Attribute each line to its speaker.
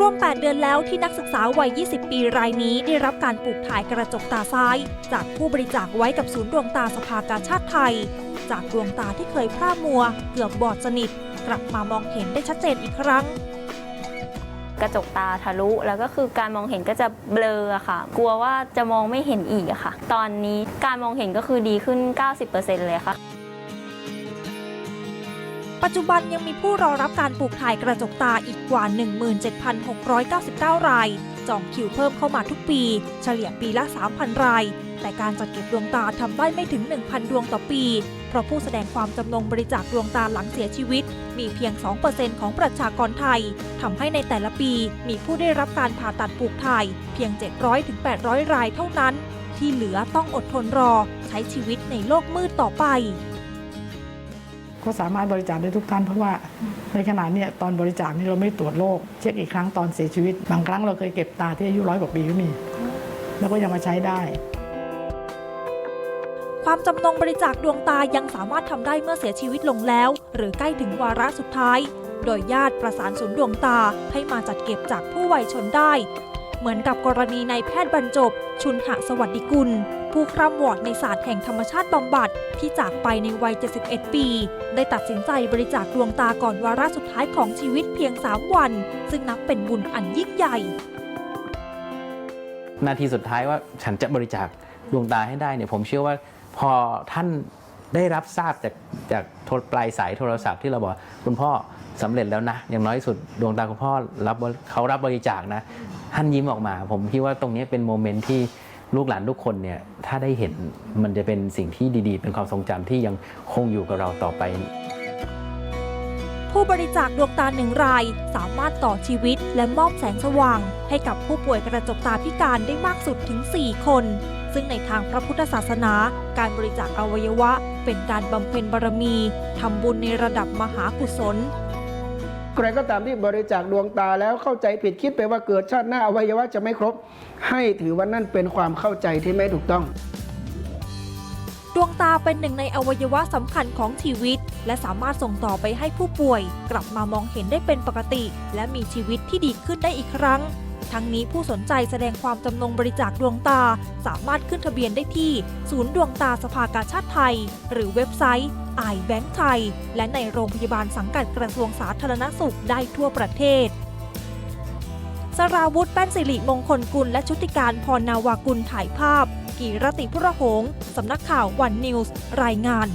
Speaker 1: รวม 8 เดือนแล้วที่นักศึกษาวัย 20 ปีรายนี้ได้รับการปลูกถ่ายกระจกตาซ้าย จากผู้บริจาคไว้กับศูนย์ดวงตาสภากาชาติไทย จากดวงตาที่เคยพร่ามัว เกือบบอดสนิท กลับมามองเห็นได้ชัดเจนอีกครั้ง
Speaker 2: กระจกตาทะลุแล้วก็คือการมองเห็นก็จะเบลอค่ะ กลัวว่าจะมองไม่เห็นอีกค่ะ ตอนนี้การมองเห็นก็คือดีขึ้น 90%เลยค่ะ
Speaker 1: ปัจจุบันยังมีผู้รอรับการปลูกถ่ายกระจกตาอีกกว่า 17,699 ราย จองคิวเพิ่มเข้ามาทุกปี เฉลี่ยปีละ 3,000 ราย แต่การจัดเก็บดวงตาทำได้ไม่ถึง 1,000 ดวงต่อปี เพราะผู้แสดงความจำนงบริจาคดวงตาหลังเสียชีวิต มีเพียง 2%ของประชากรไทยทำให้ในแต่ละปีมีผู้ได้รับการผ่าตัดปลูกถ่าย เพียง 700-800 รายเท่านั้น ที่เหลือต้องอดทนรอ ใช้ชีวิตในโลกมืดต่อไป
Speaker 3: ก็สามารถบริจาคได้ทุกท่านเพราะว่าในขณะนี้ตอนบริจาคนี่เราไม่ตรวจโรคเช็คอีกครั้งตอนเสียชีวิต บางครั้งเราเคยเก็บตาที่อายุร้อยกว่าปีก็มี แล้วก็ยังมาใช้ได้
Speaker 1: ความจำนงบริจาคดวงตายังสามารถทำได้เมื่อเสียชีวิตลงแล้ว หรือใกล้ถึงวาระสุดท้าย โดยญาติประสานศูนย์ดวงตาให้มาจัดเก็บจากผู้วัยชนได้ เหมือนกับกรณีนายแพทย์บรรจบ ชุนหะสวัสดิกุล ผู้คร่ำวอดในศาสตร์แห่งธรรมชาติบำบัดที่จากไปในวัย 71 ปี ได้ตัดสินใจบริจาคดวงตาก่อนวาระสุดท้ายของชีวิตเพียง 3 วัน ซึ่งนับเป็นบุญอันยิ่งใหญ่
Speaker 4: นาทีสุดท้ายว่าฉันจะบริจาคดวงตาให้ได้เนี่ยผมเชื่อว่าพอท่านได้รับทราบจากจากโทรปลายสายโทรศัพท์ที่เราบอกคุณพ่อสำเร็จแล้วนะ อย่างน้อยสุดดวงตาคุณพ่อรับเขารับบริจาคนะ ท่านยิ้มออกมา ผมคิดว่าตรงนี้เป็นโมเมนต์ที่ลูกหลานทุกคนเนี่ยถ้าได้เห็นมันจะเป็นสิ่งที่ดีๆ เป็นความทรงจำที่ยังคงอยู่กับเราต่อไป
Speaker 1: ผู้บริจาคดวงตาหนึ่งราย สามารถต่อชีวิตและมอบแสงสว่าง ให้กับผู้ป่วยกระจกตาพิการได้มากสุดถึง 4 คน ซึ่งในทางพระพุทธศาสนา การบริจาคอวัยวะ เป็นการบำเพ็ญบารมีทำบุญในระดับมหากุศล
Speaker 5: ใครก็ตามที่บริจาคดวงตาแล้วเข้าใจผิดคิดไปว่าเกิดชาติหน้าอวัยวะจะไม่ครบ ให้ถือว่านั่นเป็นความเข้าใจที่ไม่ถูกต้อง
Speaker 1: ดวงตาเป็นหนึ่งในอวัยวะสำคัญของชีวิต และสามารถส่งต่อไปให้ผู้ป่วย กลับมามองเห็นได้เป็นปกติ และมีชีวิตที่ดีขึ้นได้อีกครั้ง ทั้งนี้ผู้สนใจแสดงความจำนงบริจาคดวงตา สามารถขึ้นทะเบียนได้ที่ ศูนย์ดวงตาสภากาชาติไทย หรือเว็บไซต์ i Bank ไทย และในโรงพยาบาลสังกัดกระทรวงสาธารณสุขได้ทั่วประเทศสราวุธแป้นสิริมงคลกุลและชุติการพรนาวากุลถ่ายภาพ กีรติพุระหงษ์สำนักข่าววันนิวส์ รายงาน